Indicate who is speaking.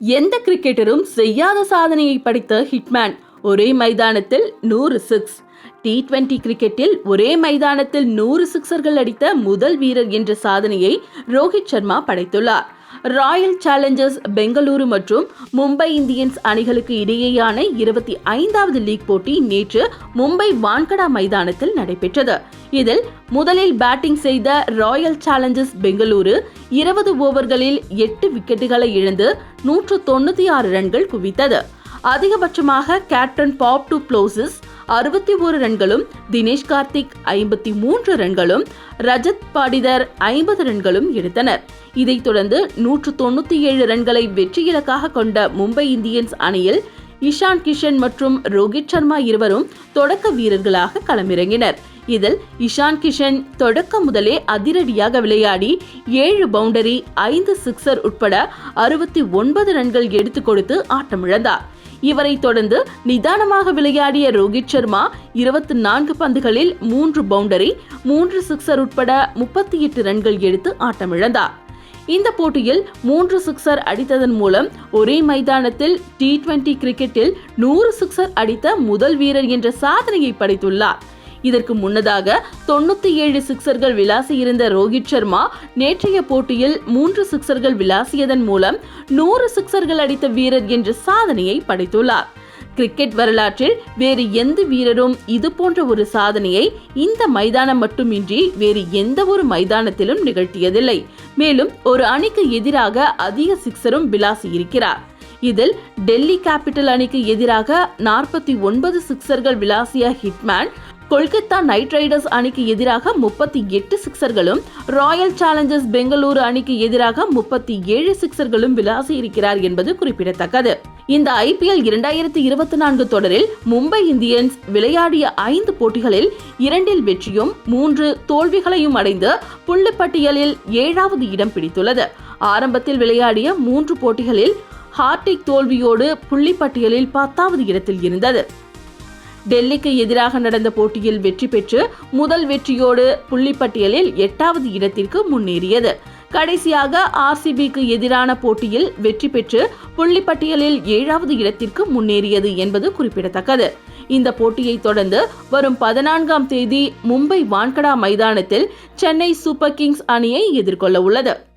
Speaker 1: எந்த கிரிக்கெட்டரும் செய்யாத சாதனையை படைத்த ஹிட்மேன் ஒரே மைதானத்தில் நூறு சிக்ஸ் டி டுவெண்டி கிரிக்கெட்டில் ஒரே மைதானத்தில் நூறு சிக்ஸர்கள் அடித்த முதல் வீரர் என்ற சாதனையை ரோஹித் சர்மா படைத்துள்ளார். ராயல் சேலஞ்சர்ஸ் பெங்களூரு மற்றும் மும்பை இந்தியன்ஸ் அணிகளுக்கு இடையேயான இருபத்தி ஐந்தாவது லீக் போட்டி நேற்று மும்பை வான்கடா மைதானத்தில் நடைபெற்றது. இதில் முதலில் பேட்டிங் செய்த ராயல் சேலஞ்சர்ஸ் பெங்களூரு இருபது ஓவர்களில் எட்டு விக்கெட்டுகளை இழந்து நூற்று தொண்ணூத்தி ஆறு ரன்கள் குவித்தது. அதிகபட்சமாக கேப்டன் பாப் டு ப்ளோசிஸ் அறுபத்தி ஒரு ரன்களும் தினேஷ் கார்த்திக் ஐம்பத்தி மூன்று ரன்களும் ரஜத் பாடிதர் ஐம்பது ரன்களும் எடுத்தனர். இதைத் தொடர்ந்து நூற்று தொண்ணூத்தி ஏழு ரன்களை வெற்றி இலக்காக கொண்ட மும்பை இந்தியன்ஸ் அணியில் இஷான் கிஷன் மற்றும் ரோஹித் சர்மா இருவரும் தொடக்க வீரர்களாக களமிறங்கினர். இதில் இஷான் கிஷன் தொடக்க முதலே அதிரடியாக விளையாடி ஏழு பவுண்டரி ஐந்து சிக்ஸர் உட்பட அறுபத்தி ஒன்பது ரன்கள் எடுத்துக் கொடுத்து ஆட்டமிழந்தார். இவரை தொடர்ந்து நிதானமாக விளையாடிய ரோஹித் சர்மா இருபத்தி நான்கு பந்துகளில் மூன்று பவுண்டரி மூன்று சிக்ஸர் உட்பட முப்பத்தி எட்டு ரன்கள் எடுத்து ஆட்டமிழந்தார். இந்த போட்டியில் மூன்று சிக்ஸர் அடித்ததன் மூலம் ஒரே மைதானத்தில் டி டுவெண்டி கிரிக்கெட்டில் நூறு சிக்ஸர் அடித்த முதல் வீரர் என்ற சாதனையை படைத்துள்ளார். இதற்கு முன்னதாக தொண்ணூத்தி ஏழு சிக்சர்கள் விளாசியிருந்த ரோஹித் சர்மா நேற்றைய போட்டியில் மூன்று சிக்சர்கள் விளாசியதன் மூலம் நூறு சிக்சர்கள் அடித்த வீரர் என்ற சாதனையை படைத்துள்ளார். கிரிக்கெட் வரலாற்றில் வேறு எந்த வீரரும் இது போன்ற ஒரு சாதனையை இந்த மைதானம் மட்டுமின்றி வேறு எந்த ஒரு மைதானத்திலும் நிகழ்த்தியதில்லை. மேலும் ஒரு அணிக்கு எதிராக அதிக சிக்சரும் விளாசி இருக்கிறார் இதில் டெல்லி கேபிட்டல் அணிக்கு எதிராக நாற்பத்தி ஒன்பது சிக்சர்கள் விளாசிய ஹிட்மேன் கொல்கத்தா நைட் ரைடர்ஸ் அணிக்கு எதிராக முப்பத்தி எட்டு சிக்சர்களும் ராயல் சேலஞ்சர்ஸ் பெங்களூரு அணிக்கு எதிராக முப்பத்தி ஏழு சிக்சர்களும் விளாசி இருக்கிறார் என்பது குறிப்பிடத்தக்கது. இந்த ஐபிஎல் இரண்டாயிரத்தி இருபத்தி நான்கு தொடரில் மும்பை இந்தியன்ஸ் விளையாடிய ஐந்து போட்டிகளில் இரண்டில் வெற்றியும் மூன்று தோல்விகளையும் அடைந்து புள்ளிப்பட்டியலில் ஏழாவது இடம் பிடித்துள்ளது. ஆரம்பத்தில் விளையாடிய மூன்று போட்டிகளில் ஹார்டிக் தோல்வியோடு புள்ளிப்பட்டியலில் பத்தாவது இடத்தில் இருந்தது. டெல்லிக்கு எதிராக நடந்த போட்டியில் வெற்றி பெற்று முதல் வெற்றியோடு புள்ளிப்பட்டியலில் எட்டாவது இடத்திற்கு முன்னேறியது. கடைசியாக ஆர்சிபிக்கு எதிரான போட்டியில் வெற்றி பெற்று புள்ளிப்பட்டியலில் ஏழாவது இடத்திற்கு முன்னேறியது என்பது குறிப்பிடத்தக்கது. இந்த போட்டியை தொடர்ந்து வரும் பதினான்காம் தேதி மும்பை வான்கடா மைதானத்தில் சென்னை சூப்பர் கிங்ஸ் அணியை எதிர்கொள்ள உள்ளது.